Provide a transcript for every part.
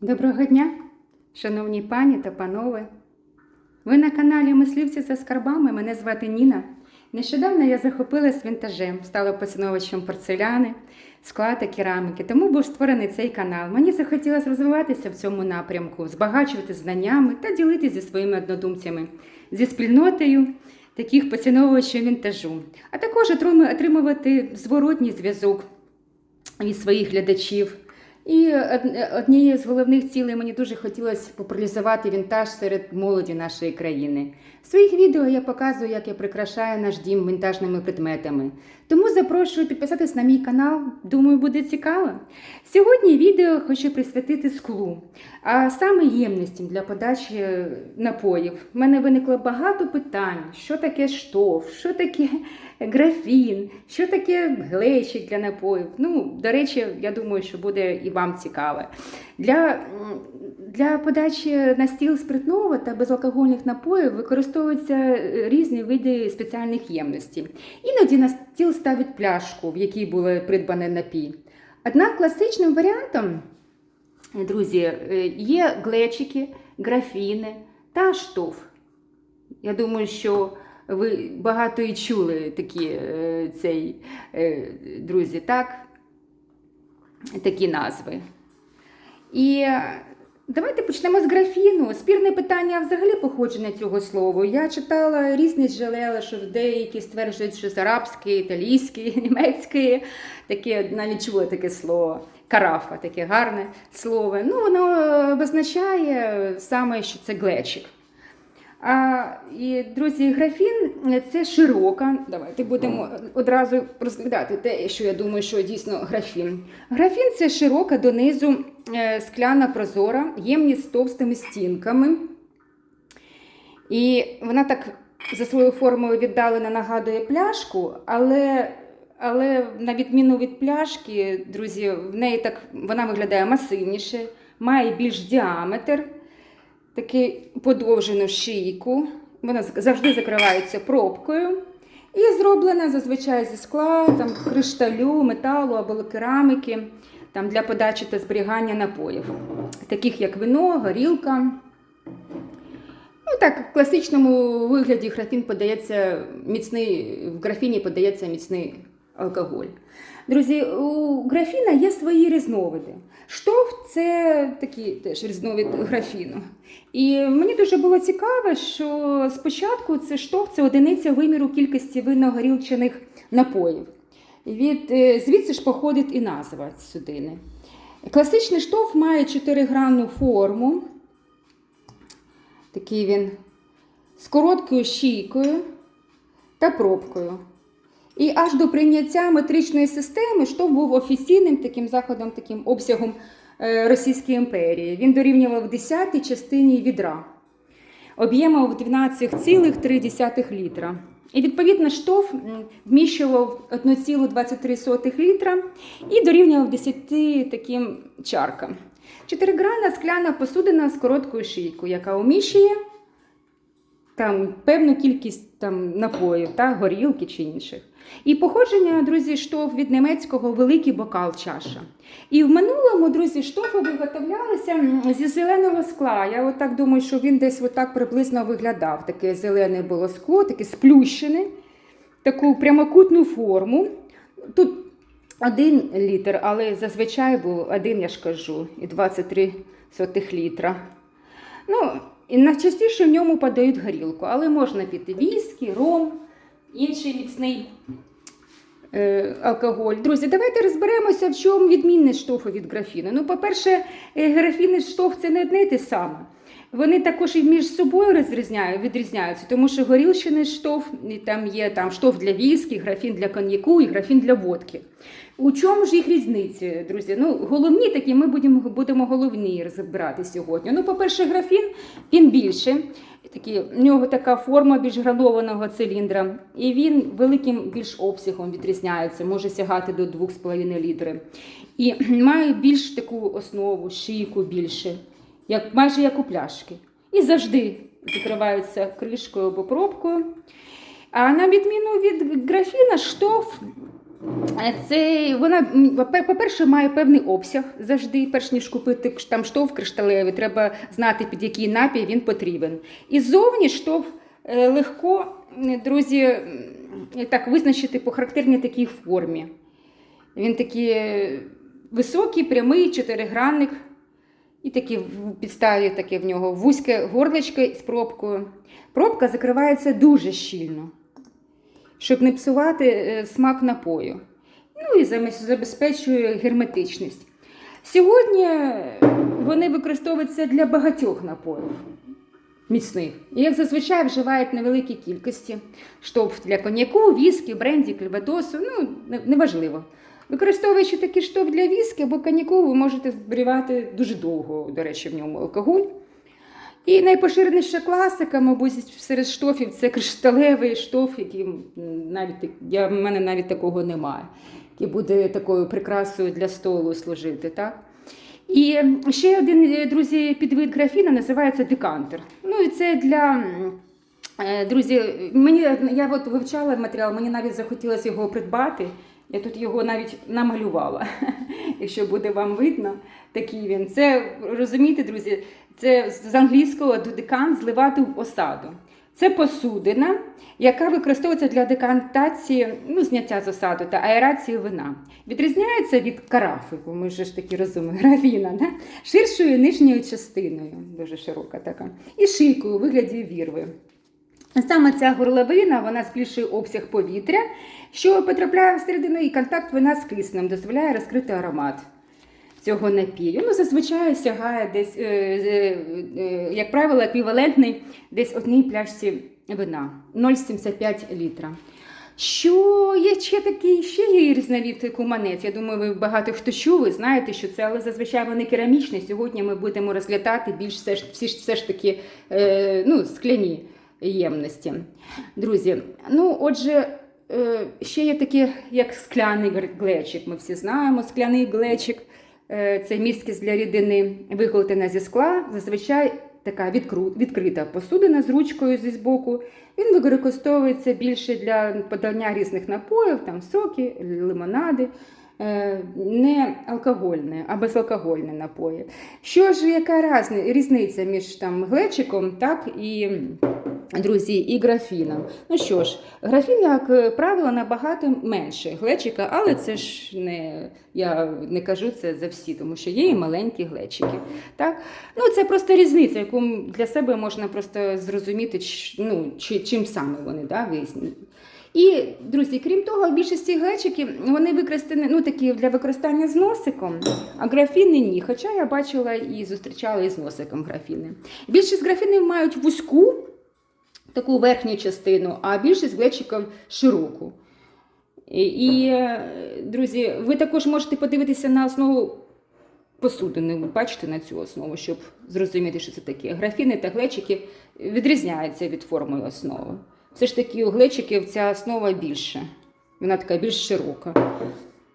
Доброго дня, шановні пані та панове. Ви на каналі Мисливці за скарбами. Мене звати Ніна. Нещодавно я захопилась вінтажем, стала поціновувачем порцеляни, скла та кераміки. Тому був створений цей канал. Мені захотілося розвиватися в цьому напрямку, збагачувати знаннями та ділитися зі своїми однодумцями, зі спільнотою таких поціновувачів вінтажу, а також отрим- отримувати зворотній зв'язок від своїх глядачів. І однією з головних цілей мені дуже хотілося популяризувати вінтаж серед молоді нашої країни. В своїх відео я показую, як я прикрашаю наш дім вінтажними предметами. Тому запрошую підписатись на мій канал. Думаю, буде цікаво. Сьогодні відео хочу присвятити склу, а саме ємностям для подачі напоїв. У мене виникло багато питань: що таке штоф, що таке графін, що таке глечик для напоїв. Ну, до речі, я думаю, що буде і вам цікаво. Для, для подачі на стіл спиртного та безалкогольних напоїв використовуються е, різні види спеціальних ємностей. Іноді на стіл ставлять пляшку, в якій були придбаний напій. Однак класичним варіантом, е, друзі, е, є глечики, графіни та штоф. Я думаю, що ви багато і чули такі е, цей, е, друзі, так? Такі назви. І давайте почнемо з графіну. Спірне питання взагалі походження цього слова. Я читала різні джерела, що деякі стверджують, що з арабської, італійської, німецької, таке навіть чула таке слово. Карафа, таке гарне слово. Ну, воно означає саме, що це глечик. А, і, друзі, графін це широка. Давайте будемо одразу розглядати те, що я думаю, що дійсно графін. Графін це широка донизу е, скляна прозора, ємність з товстими стінками. І вона так за своєю формою віддалено нагадує пляшку, але, але на відміну від пляшки, друзі, в неї так вона виглядає масивніше, має більш діаметр таку подовжену шийку. Вона завжди закривається пробкою. І зроблена зазвичай зі скла, там, кришталю, металу або кераміки там, для подачі та зберігання напоїв, таких як вино, горілка. Ну так, в класичному вигляді графін подається міцний, в графіні подається міцний алкоголь. Друзі, у графіна є свої різновиди. Штоф це такий теж різновид графіну. І мені дуже було цікаво, що спочатку це штоф це одиниця виміру кількості винно-горілчаних напоїв. Від, е, звідси ж походить і назва судини. Класичний штоф має чотиригранну форму. Такий він з короткою шійкою та пробкою. І аж до прийняття метричної системи штовх був офіційним таким заходом, таким обсягом е, Російської імперії. Він дорівнював 10 частині відра, об'ємом в 12,3 літра. І відповідно штоф вміщував 1,23 літра і дорівнював 10 таким чаркам. Чотиригранна скляна посудина з короткою шийкою, яка уміщує там певну кількість там напоїв, та горілки чи інших. І походження, друзі, штоф від німецького великий бокал чаша. І в минулому, друзі, штофи виготовлялися зі зеленого скла. Я от так думаю, що він десь отак приблизно виглядав. Таке зелене було скло, таке сплющене, таку прямокутну форму. Тут один літр, але зазвичай був один, я ж кажу, і 23 сотих літра. Ну, і найчастіше в ньому подають горілку, але можна піти віскі, ром, інший міцний е, алкоголь. Друзі, давайте розберемося, в чому відмінність штофу від графіну. Ну, по-перше, е, графін штоф це не одне й те саме. Вони також і між собою розрізняють, відрізняються, тому що горілщини штоф, і там є там штоф для віскі, графін для коньяку і графін для водки. У чому ж їх різниці, друзі? Ну, головні такі, ми будемо, будемо головні розбирати сьогодні. Ну, по-перше, графін він більше. Такі, в нього така форма більш гранованого циліндра, і він великим більш обсягом відрізняється, може сягати до 2,5 літри. І має більш таку основу, шийку більше, як, майже як у пляшки. І завжди закриваються кришкою або пробкою. А на відміну від графіна, штоф Е, Це вона, по-перше, має певний обсяг завжди, перш ніж купити там штовх кришталевий, треба знати, під який напій він потрібен. І ззовні штовх е, легко, друзі, так визначити по характерній такій формі. Він такий е, високий, прямий, чотиригранник. І такі в підставі таке в нього вузьке горлечко з пробкою. Пробка закривається дуже щільно, щоб не псувати е, смак напою. Ну і забезпечує герметичність. Сьогодні вони використовуються для багатьох напоїв міцних. І як зазвичай вживають невеликі кількості. Штовх для коньяку, віскі, бренді, кальвадосу, ну не- неважливо. Використовуючи такий штовх для віскі або коньяку, ви можете зберігати дуже довго, до речі, в ньому алкоголь. І найпоширеніша класика, мабуть, серед штофів це кришталевий штоф, який навіть я, в мене навіть такого немає, який буде такою прикрасою для столу служити. Так? І ще один, е, друзі, підвид графіна називається декантер. Ну і це для. е, Друзі, мені я от вивчала матеріал, мені навіть захотілося його придбати. Я тут його навіть намалювала, якщо буде вам видно, такий він. Це розумієте, друзі, це з англійського декан зливати в осаду. Це посудина, яка використовується для декантації, ну, зняття з осаду та аерації вина. Відрізняється від карафи, бо ми ж такі розуміємо, графіна, да? ширшою нижньою частиною, дуже широка така, і шийкою у вигляді вірви. Саме ця горловина вона збільшує обсяг повітря, що потрапляє всередину, і контакт вина з киснем дозволяє розкрити аромат цього напію. Ну, зазвичай сягає десь, е, е, е, як правило, еквівалентний десь одній пляшці вина 0,75 літра. Що є ще такий, ще є різновид куманець. Я думаю, ви багато хто чули, знаєте, що це, але зазвичай вони керамічні. Сьогодні ми будемо розглядати більш все ж, все ж таки е, ну, скляні ємності. Друзі, ну отже, е, ще є такі, як скляний глечик. Ми всі знаємо, скляний глечик е, це місткість для рідини, виготовлена зі скла, зазвичай така відкрита посудина з ручкою зі збоку. Він використовується більше для подання різних напоїв, там соки, лимонади. Е, Не алкогольне, а безалкогольне напої. Що ж, яка різниця між там глечиком, так і друзі, і графіном? Ну що ж, графін, як правило, набагато менше глечика, але це ж не я не кажу це за всі, тому що є і маленькі глечики. Так? Ну, це просто різниця, яку для себе можна просто зрозуміти, ну, чим саме вони да, різні. І, друзі, крім того, більшості глечиків вони використані ну, такі для використання з носиком, а графіни ні. Хоча я бачила і зустрічала із носиком графіни. Більшість графінів мають вузьку таку верхню частину, а більшість глечиків широку. І, друзі, ви також можете подивитися на основу посудини, ви бачите на цю основу, щоб зрозуміти, що це таке. Графіни та глечики відрізняються від форми основи. Все ж таки у глечиків ця основа більша, вона така більш широка.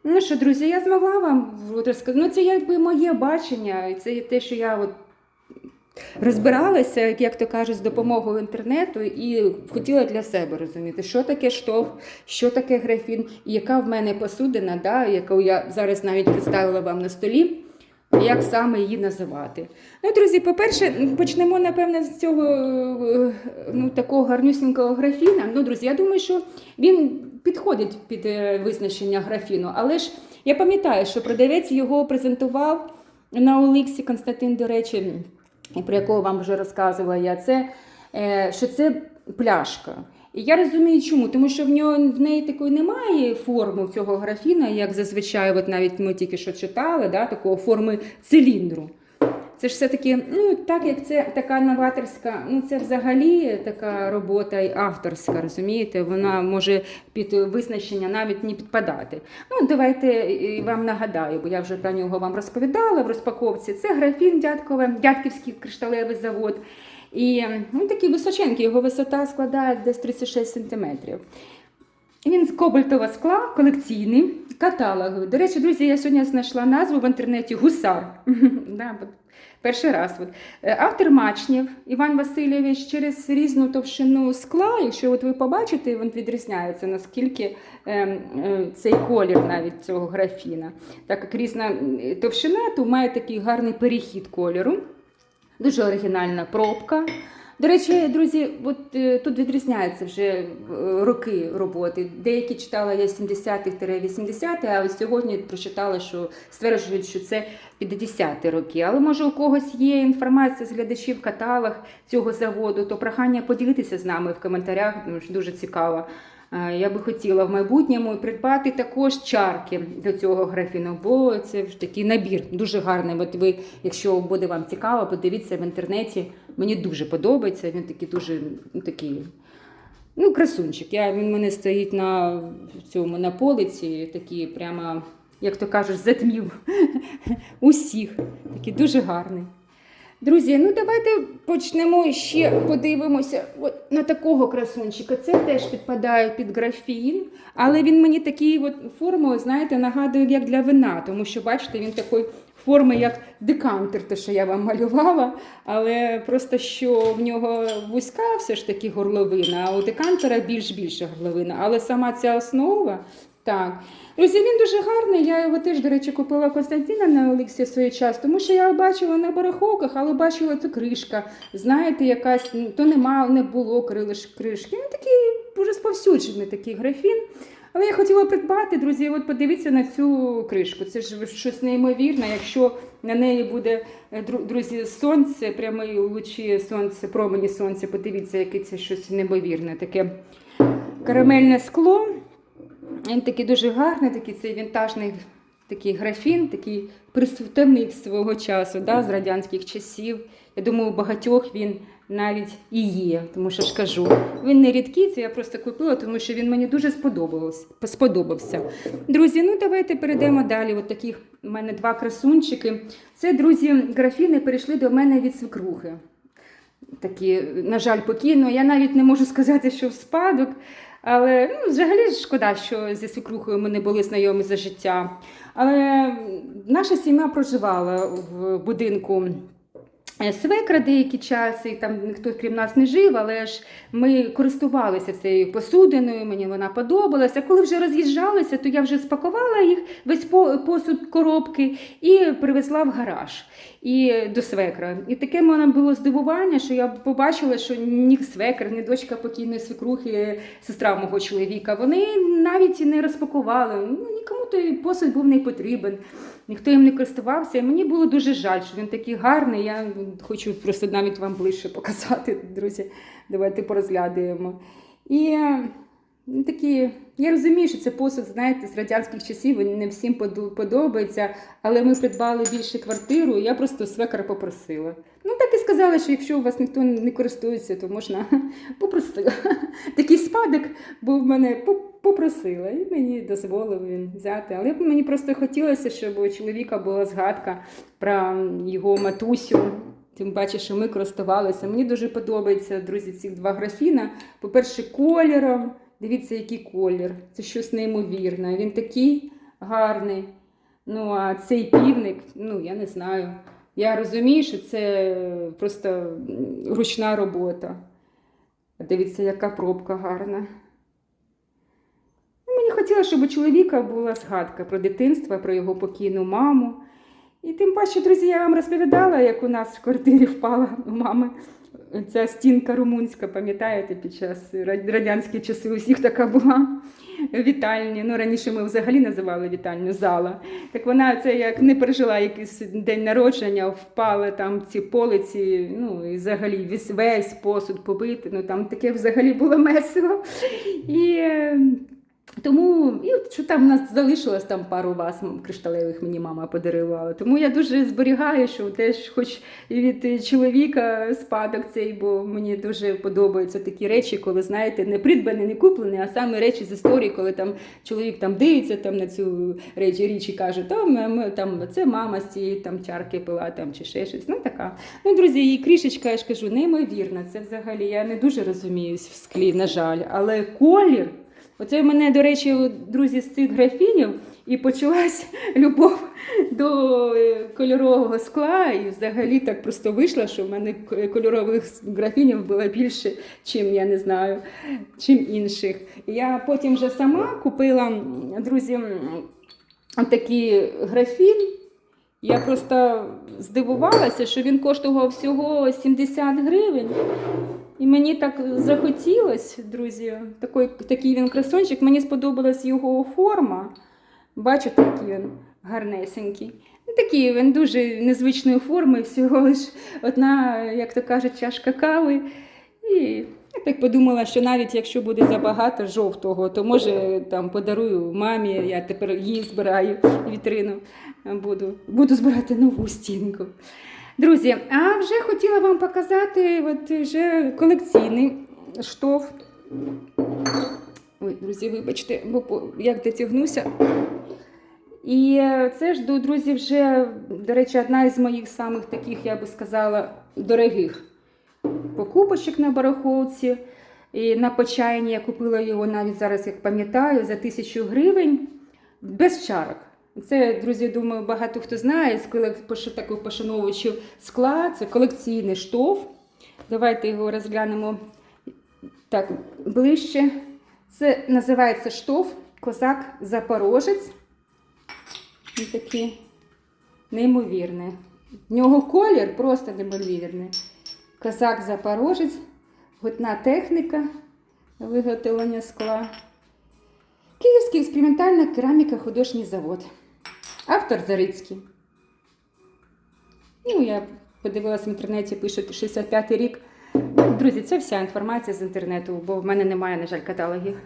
Ну що, друзі, я змогла вам розказати. Ну, це якби моє бачення, це те, що я от розбиралася, як то кажуть, з допомогою інтернету, і хотіла для себе розуміти, що таке штовх, що таке графін, і яка в мене посудина, да, яку я зараз навіть представила вам на столі. Як саме її називати? Ну, друзі, по-перше, почнемо, напевне, з цього е, ну, такого гарнюсінького графіна. Ну, друзі, я думаю, що він підходить під е, визначення графіну, але ж я пам'ятаю, що продавець його презентував на Оликсі Константин, до речі, про якого вам вже розказувала я, це, е, що це пляшка. І я розумію, чому, тому що в нього в неї такої немає форми цього графіна, як зазвичай, от навіть ми тільки що читали, да, такого форми циліндру. Це ж все-таки, ну так як це така новаторська, ну це взагалі така робота і авторська, розумієте, вона може під визначення навіть не підпадати. Ну, давайте е, вам нагадаю, бо я вже про нього вам розповідала в розпаковці. Це графін дядкове, дядківський кришталевий завод. І ну, такий височенький, його висота складає десь 36 сантиметрів. Він з кобальтового скла, колекційний, каталоговий. До речі, друзі, я сьогодні знайшла назву в інтернеті Гусар. Перший раз. Е, Автор Мачнєв Іван Васильович через різну товщину скла, якщо от ви побачите, він відрізняється, наскільки е, е, цей колір навіть цього графіна. Так як різна товщина, то має такий гарний перехід кольору. Дуже оригінальна пробка. До речі, друзі, от е, тут відрізняються вже е, роки роботи. Деякі читала я 70-х-80-х, а ось сьогодні прочитала, що стверджують, що це 50-ті роки. Але може у когось є інформація з глядачів каталог цього заводу, то прохання поділитися з нами в коментарях, тому що дуже цікаво. Е, Я би хотіла в майбутньому придбати також чарки до цього графіну, бо це ж такий набір, дуже гарний. От ви, якщо буде вам цікаво, подивіться в інтернеті. Мені дуже подобається. Він такий дуже ну, такий. Ну, красунчик. Я, він мене стоїть на цьому на полиці, такий прямо, як то кажуть, затмів усіх. Такий дуже гарний. Друзі, ну давайте почнемо ще подивимося от на такого красунчика. Це теж підпадає під графін, але він мені такий от формою, знаєте, нагадує, як для вина, тому що, бачите, він такої форми, як декантер, те, що я вам малювала, але просто що в нього вузька все ж таки горловина, а у декантера більш більша горловина. Але сама ця основа. Так, друзі, він дуже гарний. Я його теж, до речі, купила у Константина на Олексі свій час, тому що я його бачила на барахолках, але бачила цю кришка. Знаєте, якась ну, то нема, не було крилиш кришки. Він такий дуже розповсюджений такий графін. Але я хотіла придбати, друзі, от подивіться на цю кришку. Це ж щось неймовірне. Якщо на неї буде, е, друзі, сонце, прямі лучі сонця, промені сонця, подивіться, яке це щось неймовірне. Таке карамельне скло. Він такий дуже гарний, такий цей вінтажний такий графін, такий представник свого часу, да, з радянських часів. Я думаю, у багатьох він навіть і є, тому що ж кажу, він не рідкий, це я просто купила, тому що він мені дуже сподобався. сподобався. Друзі, ну давайте перейдемо далі. От таких у мене два красунчики. Це, друзі, графіни перейшли до мене від свекрухи такі, на жаль, покійно. Я навіть не можу сказати, що в спадок. Але ну, взагалі шкода, що зі свекрухою ми не були знайомі за життя. Але наша сім'я проживала в будинку свекра деякий час, і там ніхто крім нас не жив, але ж ми користувалися цією посудиною, мені вона подобалася. Коли вже роз'їжджалися, то я вже спакувала їх весь посуд коробки і привезла в гараж і до свекра. І таке мене було здивування, що я побачила, що ні свекр, ні дочка покійної свекрухи, сестра мого чоловіка, вони навіть не розпакували. Ну, нікому той посуд був не потрібен. Ніхто їм не користувався. І мені було дуже жаль, що він такий гарний. Я хочу просто навіть вам ближче показати, друзі. Давайте порозглядаємо. І ну, такі, я розумію, що це посуд, знаєте, з радянських часів, він не всім подобається, але ми придбали більше квартиру, і я просто свекара попросила. Ну, так і сказали, що якщо у вас ніхто не користується, то можна попросила. Такий спадок був в мене, попросила, і мені дозволив він взяти. Але мені просто хотілося, щоб у чоловіка була згадка про його матусю. Тим паче, що ми користувалися. Мені дуже подобається, друзі, ці два графіна. По-перше, кольором. Дивіться, який колір. Це щось неймовірне. Він такий гарний. Ну, а цей півник, ну, я не знаю. Я розумію, що це просто ручна робота. Дивіться, яка пробка гарна. Мені щоб у чоловіка була згадка про дитинство, про його покійну маму. І тим паче, друзі, я вам розповідала, як у нас в квартирі впала у мами ця стінка румунська, пам'ятаєте, під час ра- радянських часи у всіх така була вітальня. Ну, раніше ми взагалі називали вітальню зала. Так вона це як не пережила якийсь день народження, впали там ці полиці, ну і взагалі весь, весь посуд побитий. Ну там таке взагалі було месиво. І тому, і що там в нас залишилось там пару ваз кришталевих мені мама подарувала. Тому я дуже зберігаю, що теж хоч від чоловіка спадок цей, бо мені дуже подобаються такі речі, коли знаєте, не придбані, не куплені, а саме речі з історії, коли там чоловік там дивиться там на цю речі, річ і каже, там, там це мама з цієї там чарки пила там чи ще щось. Ну така. Ну, друзі, її крішечка, я ж кажу, неймовірна. Це взагалі я не дуже розуміюсь в склі, на жаль, але колір. Оце в мене, до речі, друзі, з цих графінів і почалась любов до е, кольорового скла. І взагалі так просто вийшло, що в мене кольорових графінів було більше, чим я не знаю, чим інших. Я потім вже сама купила, друзі, такий графін. Я просто здивувалася, що він коштував всього 70 гривень. І мені так захотілося, друзі, такий, такий він красончик. Мені сподобалась його форма. Бачите, який він гарнесенький. Ну, Такий він дуже незвичної форми, всього лиш одна, як то кажуть, чашка кави. І я так подумала, що навіть якщо буде забагато жовтого, то може там подарую мамі, я тепер її збираю вітрину. Буду, буду збирати нову стінку. Друзі, а вже хотіла вам показати от вже колекційний штоф. Ой, друзі, вибачте, бо як дотягнуся. І це ж, друзі, вже, до речі, одна із моїх самих таких, я би сказала, дорогих покупочок на барахолці. І на почайні я купила його навіть зараз, як пам'ятаю, за тисячу гривень без чарок. Це, друзі, думаю, багато хто знає, з таких пошановувачів скла, це колекційний штоф. Давайте його розглянемо так ближче. Це називається штоф Козак Запорожець. Він такий неймовірний. В нього колір просто неймовірний. Козак Запорожець, гутна техніка виготовлення скла. Київський експериментальна кераміка художній завод. Автор Зарицький. Ну, я подивилася в інтернеті, пишуть 65 й рік. Друзі, це вся інформація з інтернету, бо в мене немає, на жаль, каталогів.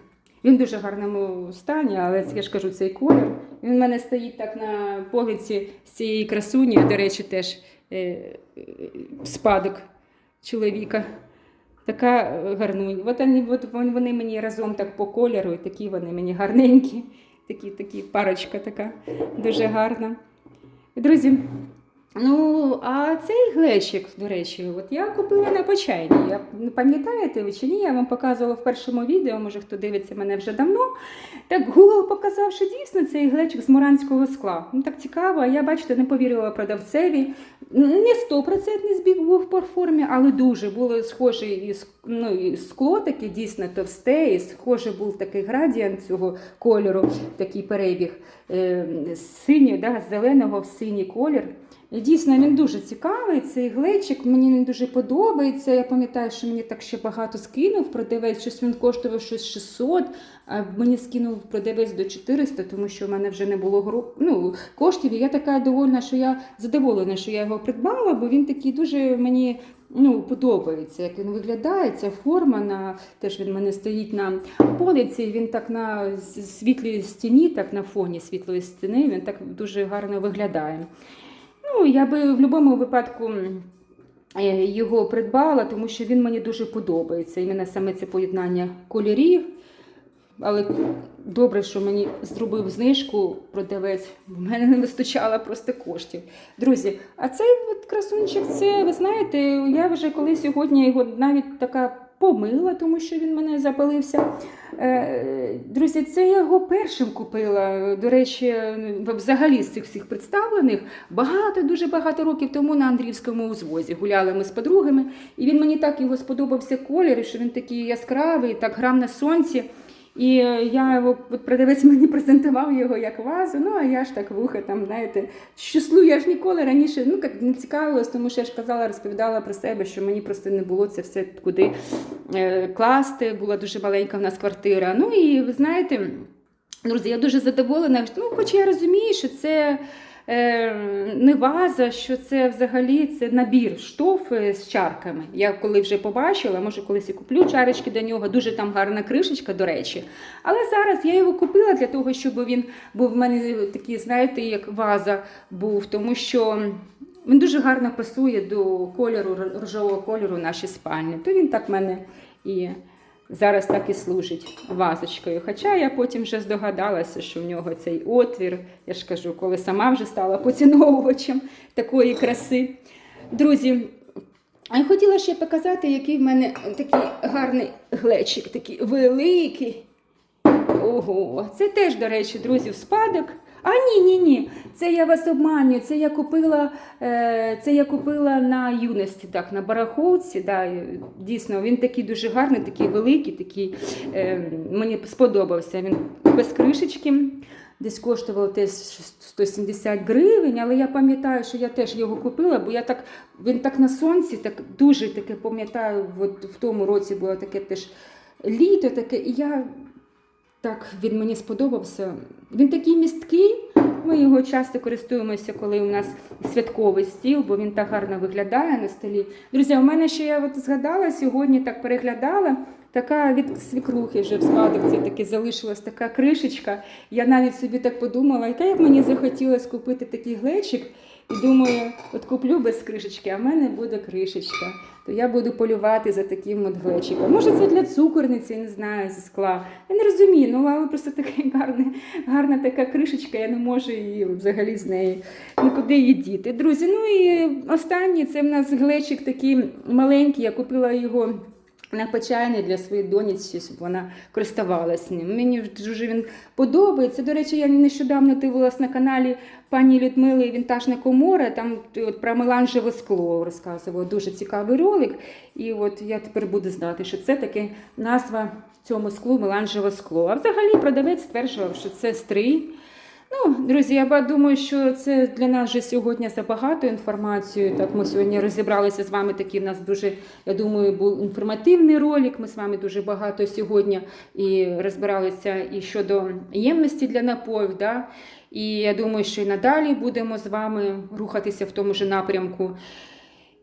Він в дуже гарному стані, але я ж кажу, цей колір. Він в мене стоїть так на полиці з цієї красуні, до речі, теж е, е, спадок чоловіка. Така гарнунь. От вони, от вони мені разом так по кольору, і такі вони мені гарненькі. Такі, такі парочка така дуже гарна. Друзі, ну, а цей глечик, до речі, от я купила на почайні. Я, пам'ятаєте ви чи ні? Я вам показувала в першому відео, може хто дивиться мене вже давно. Так Google показав, що дійсно цей глечик з муранського скла. Ну так цікаво, я, бачите, не повірила продавцеві. Не стопроцентний збіг був по формі, але дуже було схоже і, ну, і скло таке дійсно товсте, і схоже був такий градієнт цього кольору, такий перебіг е, синього, да, зеленого в синій колір. Дійсно він дуже цікавий. Цей глечик мені він дуже подобається. Я пам'ятаю, що мені так ще багато скинув продавець. Щось він коштував щось 600, а мені скинув продавець до 400, тому що в мене вже не було ну, коштів. І я така довольна, що я задоволена, що я його придбала, бо він такий дуже мені. Ну, подобається, як він виглядає. Ця форма на теж він мене стоїть на полиці. Він так на світлій стіні, так на фоні світлої стіни, він так дуже гарно виглядає. Ну, я би в будь-якому випадку е, його придбала, тому що він мені дуже подобається. Іменно саме це поєднання кольорів. Але добре, що мені зробив знижку продавець. В мене не вистачало просто коштів. Друзі, а цей от красунчик, це, ви знаєте, я вже коли сьогодні його навіть така помила, тому що він мене запалився. Е, Друзі, це я його першим купила. До речі, взагалі з цих всіх представлених багато, дуже багато років тому на Андрівському узвозі гуляли ми з подругами, і він мені так його сподобався колір, що він такий яскравий, так грав на сонці. І е, я його продавець мені презентував його як вазу. Ну а я ж так вуха там, знаєте, щаслю, я ж ніколи раніше ну як не цікавилась, тому що я ж казала, розповідала про себе, що мені просто не було це все куди е, класти. Була дуже маленька в нас квартира. Ну і ви знаєте, друзі, я дуже задоволена. Ну, хоч я розумію, що це. Е, Не ваза, що це взагалі це набір штоф е, з чарками. Я коли вже побачила, може колись і куплю чарочки до нього. Дуже там гарна кришечка, до речі. Але зараз я його купила для того, щоб він був в мене такий, знаєте, як ваза був, тому що він дуже гарно пасує до кольору, рожового кольору нашій спальні. То він так в мене і зараз так і служить вазочкою. Хоча я потім вже здогадалася, що в нього цей отвір, я ж кажу, коли сама вже стала поціновувачем такої краси. Друзі, я хотіла ще показати, який в мене такий гарний глечик, такий великий. Ого, це теж, до речі, друзі, в спадок. А ні, ні, ні. Це я вас обманюю. Це я купила, е, це я купила на юності, так, на барахолці. Да, дійсно, він такий дуже гарний, такий великий, такий, е, мені сподобався. Він без кришечки. Десь коштував теж 170 гривень, але я пам'ятаю, що я теж його купила, бо я так, він так на сонці, так дуже таке пам'ятаю, от в тому році було таке теж літо таке, і я так він мені сподобався. Він такий місткий. Ми його часто користуємося, коли у нас святковий стіл, бо він так гарно виглядає на столі. Друзі, у мене ще я от згадала сьогодні, так переглядала. Така від свікрухи вже в спадок таки залишилась така кришечка. Я навіть собі так подумала, яка як мені захотілося купити такий глечик. І думаю, от куплю без кришечки, а в мене буде кришечка. То я буду полювати за таким от глечиком. Може, це для цукорниці, не знаю, зі скла. Я не розумію, ну але просто така гарна, гарна така кришечка, я не можу її взагалі з неї нікуди її діти. Друзі, ну і останнє це в нас глечик такий маленький, я купила його. На почайний для своєї доньці, щоб вона користувалася ним. Мені дуже він подобається. До речі, я нещодавно дивилась на каналі пані Людмили Вінтажна комора. Там от, про меланжеве скло розказувала. Дуже цікавий ролик. І от я тепер буду знати, що це таке назва цьому склу меланжеве скло. А взагалі продавець стверджував, що це стрий. Ну, друзі, я думаю, що це для нас вже сьогодні забагато інформації. Так, ми сьогодні розібралися з вами. Такий в нас дуже, я думаю, був інформативний ролик. Ми з вами дуже багато сьогодні і розбиралися і щодо ємності для напоїв. Да? І я думаю, що і надалі будемо з вами рухатися в тому ж напрямку.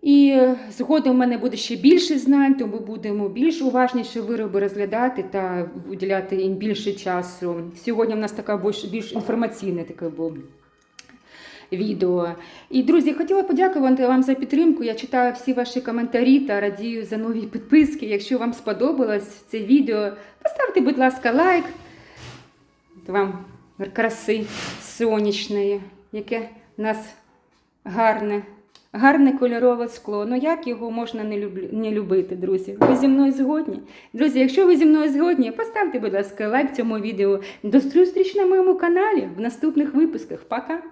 І е, згодом в мене буде ще більше знань, тому будемо більш уважніше вироби розглядати та виділяти їм більше часу. Сьогодні в нас така більш, більш інформаційне таке було відео. І, друзі, хотіла подякувати вам за підтримку. Я читаю всі ваші коментарі та радію за нові підписки. Якщо вам сподобалось це відео, поставте, будь ласка, лайк. Вам краси сонячної, яке в нас гарне. Гарне кольорове скло. Ну як його можна не, не любити, друзі? Ви зі мною згодні? Друзі, якщо ви зі мною згодні, поставте, будь ласка, лайк цьому відео. До зустрічі на моєму каналі в наступних випусках. Пока!